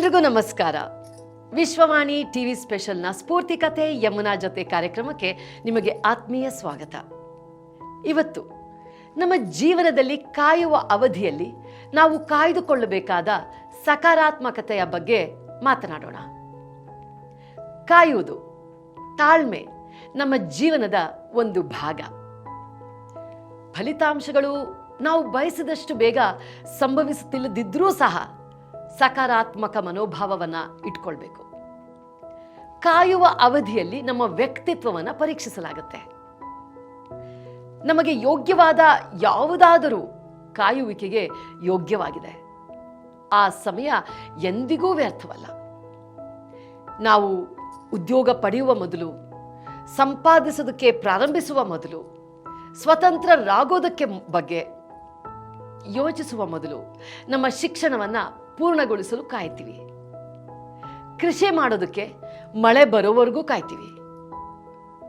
ಎಲ್ರಿಗೂ ನಮಸ್ಕಾರ. ವಿಶ್ವವಾಣಿ ಟಿವಿ ಸ್ಪೆಷಲ್ನ ಸ್ಫೂರ್ತಿ ಕಥೆ ಯಮುನಾ ಜೊತೆ ಕಾರ್ಯಕ್ರಮಕ್ಕೆ ನಿಮಗೆ ಆತ್ಮೀಯ ಸ್ವಾಗತ. ಇವತ್ತು ನಮ್ಮ ಜೀವನದಲ್ಲಿ ಕಾಯುವ ಅವಧಿಯಲ್ಲಿ ನಾವು ಕಾಯ್ದುಕೊಳ್ಳಬೇಕಾದ ಸಕಾರಾತ್ಮಕತೆಯ ಬಗ್ಗೆ ಮಾತನಾಡೋಣ. ಕಾಯುವುದು ತಾಳ್ಮೆ ನಮ್ಮ ಜೀವನದ ಒಂದು ಭಾಗ. ಫಲಿತಾಂಶಗಳು ನಾವು ಬಯಸಿದಷ್ಟು ಬೇಗ ಸಂಭವಿಸುತ್ತಿಲ್ಲದಿದ್ದರೂ ಸಹ ಸಕಾರಾತ್ಮಕ ಮನೋಭಾವವನ್ನ ಇಟ್ಕೊಳ್ಬೇಕು. ಕಾಯುವ ಅವಧಿಯಲ್ಲಿ ನಮ್ಮ ವ್ಯಕ್ತಿತ್ವವನ್ನು ಪರೀಕ್ಷಿಸಲಾಗುತ್ತೆ. ನಮಗೆ ಯೋಗ್ಯವಾದ ಯಾವುದಾದರೂ ಕಾಯುವಿಕೆಗೆ ಯೋಗ್ಯವಾಗಿದೆ. ಆ ಸಮಯ ಎಂದಿಗೂ ವ್ಯರ್ಥವಲ್ಲ. ನಾವು ಉದ್ಯೋಗ ಪಡೆಯುವ ಮೊದಲು, ಸಂಪಾದಿಸೋದಕ್ಕೆ ಪ್ರಾರಂಭಿಸುವ ಮೊದಲು, ಸ್ವತಂತ್ರರಾಗೋದಕ್ಕೆ ಬಗ್ಗೆ ಯೋಚಿಸುವ ಮೊದಲು ನಮ್ಮ ಶಿಕ್ಷಣವನ್ನ ಪೂರ್ಣಗೊಳಿಸಲು ಕಾಯ್ತೀವಿ. ಕೃಷಿ ಮಾಡೋದಕ್ಕೆ ಮಳೆ ಬರೋವರೆಗೂ ಕಾಯ್ತೀವಿ.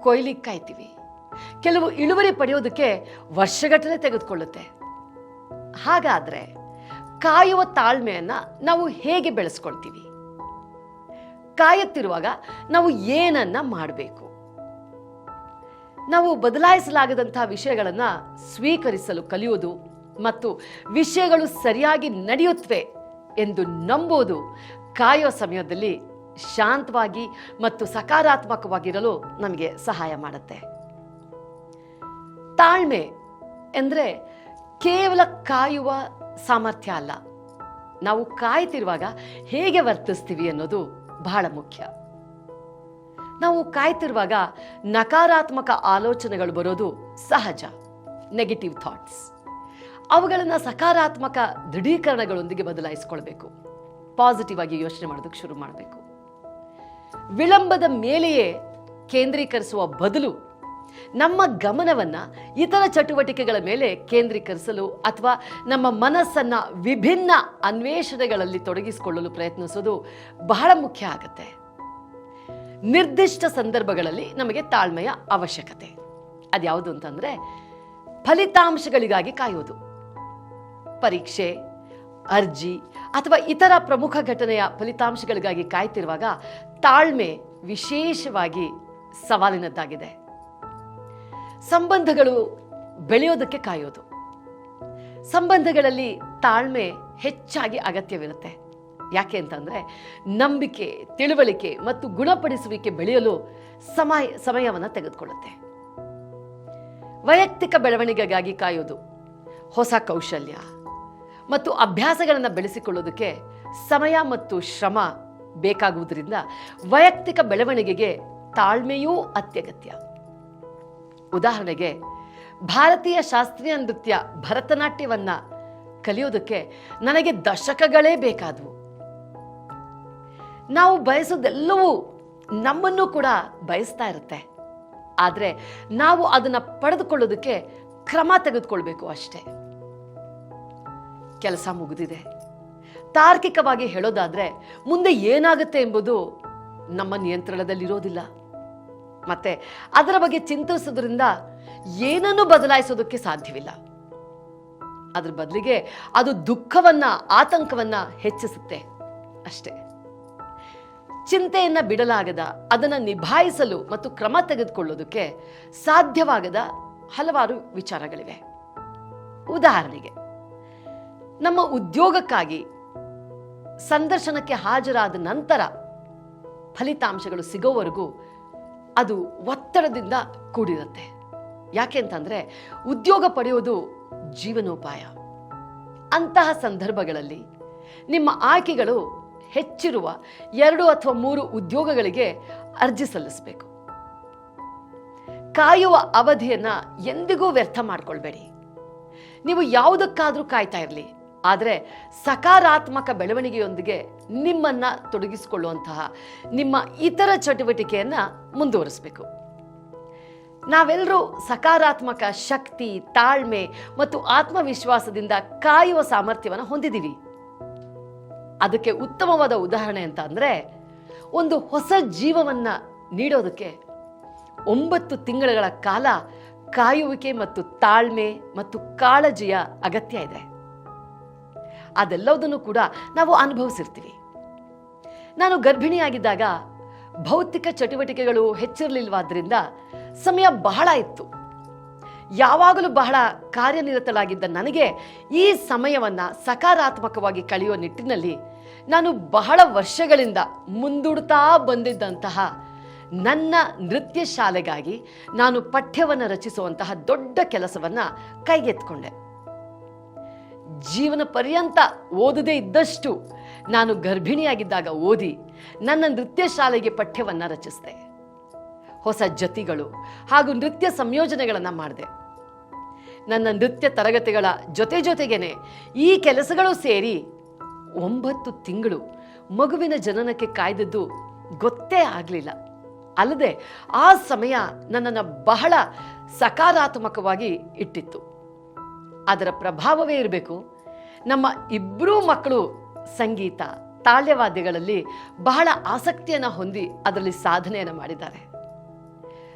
ಕೊಯ್ಲಿಗೆ ಕಾಯ್ತೀವಿ. ಕೆಲವು ಇಳುವರಿ ಪಡೆಯೋದಕ್ಕೆ ವರ್ಷಗಟ್ಟಲೆ ತೆಗೆದುಕೊಳ್ಳುತ್ತೆ. ಹಾಗಾದರೆ ಕಾಯುವ ತಾಳ್ಮೆಯನ್ನು ನಾವು ಹೇಗೆ ಬೆಳೆಸ್ಕೊಳ್ತೀವಿ? ಕಾಯುತ್ತಿರುವಾಗ ನಾವು ಏನನ್ನ ಮಾಡಬೇಕು? ನಾವು ಬದಲಾಯಿಸಲಾಗದಂತಹ ವಿಷಯಗಳನ್ನು ಸ್ವೀಕರಿಸಲು ಕಲಿಯೋದು ಮತ್ತು ವಿಷಯಗಳು ಸರಿಯಾಗಿ ನಡೆಯುತ್ತವೆ ಎಂದು ನಂಬೋದು ಕಾಯೋ ಸಮಯದಲ್ಲಿ ಶಾಂತವಾಗಿ ಮತ್ತು ಸಕಾರಾತ್ಮಕವಾಗಿರಲು ನಮಗೆ ಸಹಾಯ ಮಾಡುತ್ತೆ. ತಾಳ್ಮೆ ಎಂದರೆ ಕೇವಲ ಕಾಯುವ ಸಾಮರ್ಥ್ಯ ಅಲ್ಲ. ನಾವು ಕಾಯ್ತಿರುವಾಗ ಹೇಗೆ ವರ್ತಿಸ್ತೀವಿ ಅನ್ನೋದು ಬಹಳ ಮುಖ್ಯ. ನಾವು ಕಾಯ್ತಿರುವಾಗ ನಕಾರಾತ್ಮಕ ಆಲೋಚನೆಗಳು ಬರೋದು ಸಹಜ ನೆಗೆಟಿವ್ ಥಾಟ್ಸ್ ಅವುಗಳನ್ನು ಸಕಾರಾತ್ಮಕ ದೃಢೀಕರಣಗಳೊಂದಿಗೆ ಬದಲಾಯಿಸಿಕೊಳ್ಬೇಕು. ಪಾಸಿಟಿವ್ ಆಗಿ ಯೋಚನೆ ಮಾಡೋದಕ್ಕೆ ಶುರು ಮಾಡಬೇಕು. ವಿಳಂಬದ ಮೇಲೆಯೇ ಕೇಂದ್ರೀಕರಿಸುವ ಬದಲು ನಮ್ಮ ಗಮನವನ್ನ ಇತರ ಚಟುವಟಿಕೆಗಳ ಮೇಲೆ ಕೇಂದ್ರೀಕರಿಸಲು ಅಥವಾ ನಮ್ಮ ಮನಸ್ಸನ್ನ ವಿಭಿನ್ನ ಅನ್ವೇಷಣೆಗಳಲ್ಲಿ ತೊಡಗಿಸಿಕೊಳ್ಳಲು ಪ್ರಯತ್ನಿಸೋದು ಬಹಳ ಮುಖ್ಯ ಆಗುತ್ತೆ. ನಿರ್ದಿಷ್ಟ ಸಂದರ್ಭಗಳಲ್ಲಿ ನಮಗೆ ತಾಳ್ಮೆಯ ಅವಶ್ಯಕತೆ. ಅದ್ಯಾವುದು ಅಂತಂದ್ರೆ ಫಲಿತಾಂಶಗಳಿಗಾಗಿ ಕಾಯುವುದು ಪರೀಕ್ಷೆ, ಅರ್ಜಿ ಅಥವಾ ಇತರ ಪ್ರಮುಖ ಘಟನೆಯ ಫಲಿತಾಂಶಗಳಿಗಾಗಿ ಕಾಯ್ತಿರುವಾಗ ತಾಳ್ಮೆ ವಿಶೇಷವಾಗಿ ಸವಾಲಿನದ್ದಾಗಿದೆ. ಸಂಬಂಧಗಳು ಬೆಳೆಯೋದಕ್ಕೆ ಕಾಯೋದು. ಸಂಬಂಧಗಳಲ್ಲಿ ತಾಳ್ಮೆ ಹೆಚ್ಚಾಗಿ ಅಗತ್ಯವಿರುತ್ತೆ. ಯಾಕೆ ಅಂತಂದ್ರೆ ನಂಬಿಕೆ, ತಿಳುವಳಿಕೆ ಮತ್ತು ಗುಣಪಡಿಸುವಿಕೆ ಬೆಳೆಯಲು ಸಮಯ, ಸಮಯವನ್ನು ತೆಗೆದುಕೊಳ್ಳುತ್ತೆ. ವೈಯಕ್ತಿಕ ಬೆಳವಣಿಗೆಗಾಗಿ ಕಾಯೋದು. ಹೊಸ ಕೌಶಲ್ಯ ಮತ್ತು ಅಭ್ಯಾಸಗಳನ್ನು ಬೆಳೆಸಿಕೊಳ್ಳೋದಕ್ಕೆ ಸಮಯ ಮತ್ತು ಶ್ರಮ ಬೇಕಾಗುವುದರಿಂದ ವೈಯಕ್ತಿಕ ಬೆಳವಣಿಗೆಗೆ ತಾಳ್ಮೆಯೂ ಅತ್ಯಗತ್ಯ. ಉದಾಹರಣೆಗೆ, ಭಾರತೀಯ ಶಾಸ್ತ್ರೀಯ ನೃತ್ಯ ಭರತನಾಟ್ಯವನ್ನು ಕಲಿಯೋದಕ್ಕೆ ನನಗೆ ದಶಕಗಳೇ ಬೇಕಾದವು. ನಾವು ಬಯಸೋದೆಲ್ಲವೂ ನಮ್ಮನ್ನು ಕೂಡ ಬಯಸ್ತಾ ಇರುತ್ತೆ. ಆದರೆ ನಾವು ಅದನ್ನು ಪಡೆದುಕೊಳ್ಳೋದಕ್ಕೆ ಕ್ರಮ ತೆಗೆದುಕೊಳ್ಬೇಕು ಅಷ್ಟೇ. ಕೆಲಸ ಮುಗಿದಿದೆ. ತಾರ್ಕಿಕವಾಗಿ ಹೇಳೋದಾದರೆ ಮುಂದೆ ಏನಾಗುತ್ತೆ ಎಂಬುದು ನಮ್ಮ ನಿಯಂತ್ರಣದಲ್ಲಿರೋದಿಲ್ಲ. ಮತ್ತೆ ಅದರ ಬಗ್ಗೆ ಚಿಂತಿಸೋದ್ರಿಂದ ಏನನ್ನು ಬದಲಾಯಿಸೋದಕ್ಕೆ ಸಾಧ್ಯವಿಲ್ಲ. ಅದ್ರ ಬದಲಿಗೆ ಅದು ದುಃಖವನ್ನ, ಆತಂಕವನ್ನ ಹೆಚ್ಚಿಸುತ್ತೆ ಅಷ್ಟೇ. ಚಿಂತೆಯನ್ನ ಬಿಡಲಾಗದ, ಅದನ್ನು ನಿಭಾಯಿಸಲು ಮತ್ತು ಕ್ರಮ ತೆಗೆದುಕೊಳ್ಳೋದಕ್ಕೆ ಸಾಧ್ಯವಾಗದ ಹಲವಾರು ವಿಚಾರಗಳಿವೆ. ಉದಾಹರಣೆಗೆ ನಮ್ಮ ಉದ್ಯೋಗಕ್ಕಾಗಿ ಸಂದರ್ಶನಕ್ಕೆ ಹಾಜರಾದ ನಂತರ ಫಲಿತಾಂಶಗಳು ಸಿಗೋವರೆಗೂ ಅದು ಒತ್ತಡದಿಂದ ಕೂಡಿರುತ್ತೆ. ಯಾಕೆ ಅಂತಂದರೆ ಉದ್ಯೋಗ ಪಡೆಯೋದು ಜೀವನೋಪಾಯ. ಅಂತಹ ಸಂದರ್ಭಗಳಲ್ಲಿ ನಿಮ್ಮ ಆಯ್ಕೆಗಳು ಹೆಚ್ಚಿರುವ ಎರಡು ಅಥವಾ ಮೂರು ಉದ್ಯೋಗಗಳಿಗೆ ಅರ್ಜಿ ಸಲ್ಲಿಸಬೇಕು. ಕಾಯುವ ಅವಧಿಯನ್ನು ಎಂದಿಗೂ ವ್ಯರ್ಥ ಮಾಡ್ಕೊಳ್ಬೇಡಿ. ನೀವು ಯಾವುದಕ್ಕಾದರೂ ಕಾಯ್ತಾ ಇರಲಿ. ಆದರೆ ಸಕಾರಾತ್ಮಕ ಬೆಳವಣಿಗೆಯೊಂದಿಗೆ ನಿಮ್ಮನ್ನು ತೊಡಗಿಸಿಕೊಳ್ಳುವಂತಹ ನಿಮ್ಮ ಇತರ ಚಟುವಟಿಕೆಯನ್ನು ಮುಂದುವರಿಸಬೇಕು. ನಾವೆಲ್ಲರೂ ಸಕಾರಾತ್ಮಕ ಶಕ್ತಿ, ತಾಳ್ಮೆ ಮತ್ತು ಆತ್ಮವಿಶ್ವಾಸದಿಂದ ಕಾಯುವ ಸಾಮರ್ಥ್ಯವನ್ನು ಹೊಂದಿದ್ದೀವಿ. ಅದಕ್ಕೆ ಉತ್ತಮವಾದ ಉದಾಹರಣೆ ಅಂತ ಅಂದರೆ ಒಂದು ಹೊಸ ಜೀವವನ್ನು ನೀಡೋದಕ್ಕೆ ಒಂಬತ್ತು ತಿಂಗಳ ಕಾಲ ಕಾಯುವಿಕೆ ಮತ್ತು ತಾಳ್ಮೆ ಮತ್ತು ಕಾಳಜಿಯ ಅಗತ್ಯ ಇದೆ. ಅದೆಲ್ಲವುದನ್ನು ಕೂಡ ನಾವು ಅನುಭವಿಸಿರ್ತೀವಿ. ನಾನು ಗರ್ಭಿಣಿಯಾಗಿದ್ದಾಗ ಭೌತಿಕ ಚಟುವಟಿಕೆಗಳು ಹೆಚ್ಚಿರಲಿಲ್ವಾದ್ರಿಂದ ಸಮಯ ಬಹಳ ಇತ್ತು. ಯಾವಾಗಲೂ ಬಹಳ ಕಾರ್ಯನಿರತಳಾಗಿದ್ದ ನನಗೆ ಈ ಸಮಯವನ್ನು ಸಕಾರಾತ್ಮಕವಾಗಿ ಕಳೆಯುವ ನಿಟ್ಟಿನಲ್ಲಿ ನಾನು ಬಹಳ ವರ್ಷಗಳಿಂದ ಮುಂದೂಡ್ತಾ ಬಂದಿದ್ದಂತಹ ನನ್ನ ನೃತ್ಯ ಶಾಲೆಗಾಗಿ ನಾನು ಪಠ್ಯವನ್ನು ರಚಿಸುವಂತಹ ದೊಡ್ಡ ಕೆಲಸವನ್ನು ಕೈಗೆತ್ಕೊಂಡೆ ಜೀವನ ಪರ್ಯಂತ ಓದದೇ ಇದ್ದಷ್ಟು ನಾನು ಗರ್ಭಿಣಿಯಾಗಿದ್ದಾಗ ಓದಿ ನನ್ನ ನೃತ್ಯ ಶಾಲೆಗೆ ಪಠ್ಯವನ್ನು ರಚಿಸಿದೆ. ಹೊಸ ಜತಿಗಳು ಹಾಗೂ ನೃತ್ಯ ಸಂಯೋಜನೆಗಳನ್ನು ಮಾಡಿದೆ. ನನ್ನ ನೃತ್ಯ ತರಗತಿಗಳ ಜೊತೆ ಜೊತೆಗೇನೆ ಈ ಕೆಲಸಗಳು ಸೇರಿ ಒಂಬತ್ತು ತಿಂಗಳು ಮಗುವಿನ ಜನನಕ್ಕೆ ಕಾಯ್ದದ್ದು ಗೊತ್ತೇ ಆಗಲಿಲ್ಲ. ಅಲ್ಲದೆ ಆ ಸಮಯ ನನ್ನನ್ನು ಬಹಳ ಸಕಾರಾತ್ಮಕವಾಗಿ ಇಟ್ಟಿತ್ತು. ಅದರ ಪ್ರಭಾವವೇ ಇರಬೇಕು. ನಮ್ಮ ಇಬ್ಬರೂ ಮಕ್ಕಳು ಸಂಗೀತ, ತಾಳ್ಯವಾದ್ಯಗಳಲ್ಲಿ ಬಹಳ ಆಸಕ್ತಿಯನ್ನು ಹೊಂದಿ ಅದರಲ್ಲಿ ಸಾಧನೆಯನ್ನು ಮಾಡಿದ್ದಾರೆ.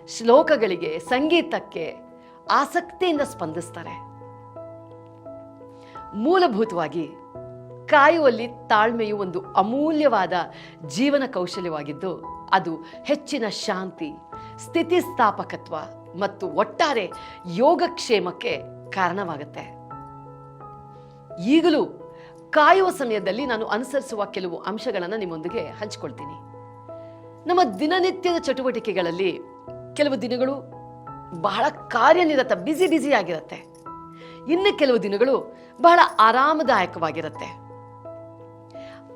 ಶ್ಲೋಕಗಳಿಗೆ, ಸಂಗೀತಕ್ಕೆ ಆಸಕ್ತಿಯಿಂದ ಸ್ಪಂದಿಸ್ತಾರೆ. ಮೂಲಭೂತವಾಗಿ ಕಾಯುವಲ್ಲಿ ತಾಳ್ಮೆಯು ಒಂದು ಅಮೂಲ್ಯವಾದ ಜೀವನ ಕೌಶಲ್ಯವಾಗಿದ್ದು, ಅದು ಹೆಚ್ಚಿನ ಶಾಂತಿ, ಸ್ಥಿತಿಸ್ಥಾಪಕತ್ವ ಮತ್ತು ಒಟ್ಟಾರೆ ಯೋಗಕ್ಷೇಮಕ್ಕೆ ಕಾರಣವಾಗುತ್ತೆ. ಈಗಲೂ ಕಾಯುವ ಸಮಯದಲ್ಲಿ ನಾನು ಅನುಸರಿಸುವ ಕೆಲವು ಅಂಶಗಳನ್ನು ನಿಮ್ಮೊಂದಿಗೆ ಹಂಚಿಕೊಳ್ತೀನಿ. ನಮ್ಮ ದಿನನಿತ್ಯದ ಚಟುವಟಿಕೆಗಳಲ್ಲಿ ಕೆಲವು ದಿನಗಳು ಬಹಳ ಕಾರ್ಯನಿರತ ಬ್ಯುಸಿ ಬ್ಯುಸಿ ಆಗಿರುತ್ತೆ. ಇನ್ನು ಕೆಲವು ದಿನಗಳು ಬಹಳ ಆರಾಮದಾಯಕವಾಗಿರುತ್ತೆ.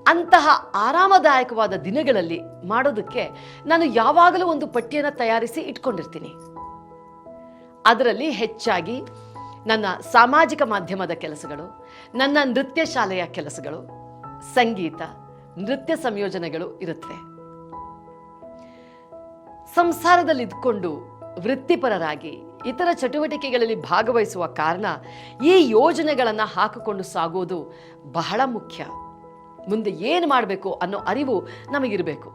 ಅಂತಹ ಆರಾಮದಾಯಕವಾದ ದಿನಗಳಲ್ಲಿ ಮಾಡೋದಕ್ಕೆ ನಾನು ಯಾವಾಗಲೂ ಒಂದು ಪಟ್ಟಿಯನ್ನು ತಯಾರಿಸಿ ಇಟ್ಕೊಂಡಿರ್ತೀನಿ. ಅದರಲ್ಲಿ ಹೆಚ್ಚಾಗಿ ನನ್ನ ಸಾಮಾಜಿಕ ಮಾಧ್ಯಮದ ಕೆಲಸಗಳು, ನನ್ನ ನೃತ್ಯ ಶಾಲೆಯ ಕೆಲಸಗಳು, ಸಂಗೀತ, ನೃತ್ಯ ಸಂಯೋಜನೆಗಳು ಇರುತ್ತವೆ. ಸಂಸಾರದಲ್ಲಿ ಇದ್ಕೊಂಡು ವೃತ್ತಿಪರರಾಗಿ ಇತರ ಚಟುವಟಿಕೆಗಳಲ್ಲಿ ಭಾಗವಹಿಸುವ ಕಾರಣ ಈ ಯೋಜನೆಗಳನ್ನು ಹಾಕಿಕೊಂಡು ಸಾಗೋದು ಬಹಳ ಮುಖ್ಯ. ಮುಂದೆ ಏನು ಮಾಡಬೇಕು ಅನ್ನೋ ಅರಿವು ನಮಗಿರಬೇಕು.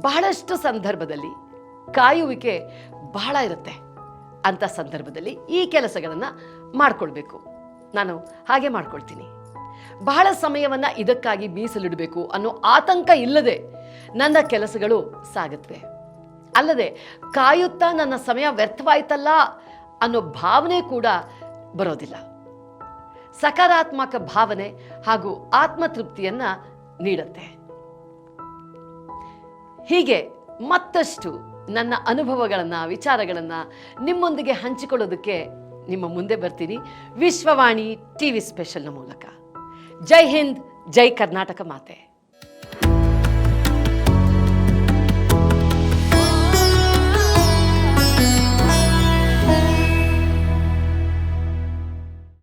ಬಹಳಷ್ಟು ಸಂದರ್ಭದಲ್ಲಿ ಕಾಯುವಿಕೆ ಬಹಳ ಇರುತ್ತೆ. ಅಂಥ ಸಂದರ್ಭದಲ್ಲಿ ಈ ಕೆಲಸಗಳನ್ನು ಮಾಡಿಕೊಳ್ಬೇಕು. ನಾನು ಹಾಗೆ ಮಾಡ್ಕೊಳ್ತೀನಿ. ಬಹಳ ಸಮಯವನ್ನು ಇದಕ್ಕಾಗಿ ಮೀಸಲಿಡಬೇಕು ಅನ್ನೋ ಆತಂಕ ಇಲ್ಲದೆ ನನ್ನ ಕೆಲಸಗಳು ಸಾಗುತ್ತವೆ ಅಲ್ಲದೆ ಕಾಯುತ್ತಾ ನನ್ನ ಸಮಯ ವ್ಯರ್ಥವಾಯ್ತಲ್ಲ ಅನ್ನೋ ಭಾವನೆ ಕೂಡ ಬರೋದಿಲ್ಲ. ಸಕಾರಾತ್ಮಕ ಭಾವನೆ ಹಾಗೂ ಆತ್ಮತೃಪ್ತಿಯನ್ನು ನೀಡುತ್ತೆ. ಹೀಗೆ ಮತ್ತಷ್ಟು ನನ್ನ ಅನುಭವಗಳನ್ನು, ವಿಚಾರಗಳನ್ನು ನಿಮ್ಮೊಂದಿಗೆ ಹಂಚಿಕೊಳ್ಳೋದಕ್ಕೆ ನಿಮ್ಮ ಮುಂದೆ ಬರ್ತೀನಿ. ವಿಶ್ವವಾಣಿ ಟಿ ವಿ ಸ್ಪೆಷಲ್ನ ಮೂಲಕ. ಜೈ ಹಿಂದ್, ಜೈ ಕರ್ನಾಟಕ ಮಾತೆ.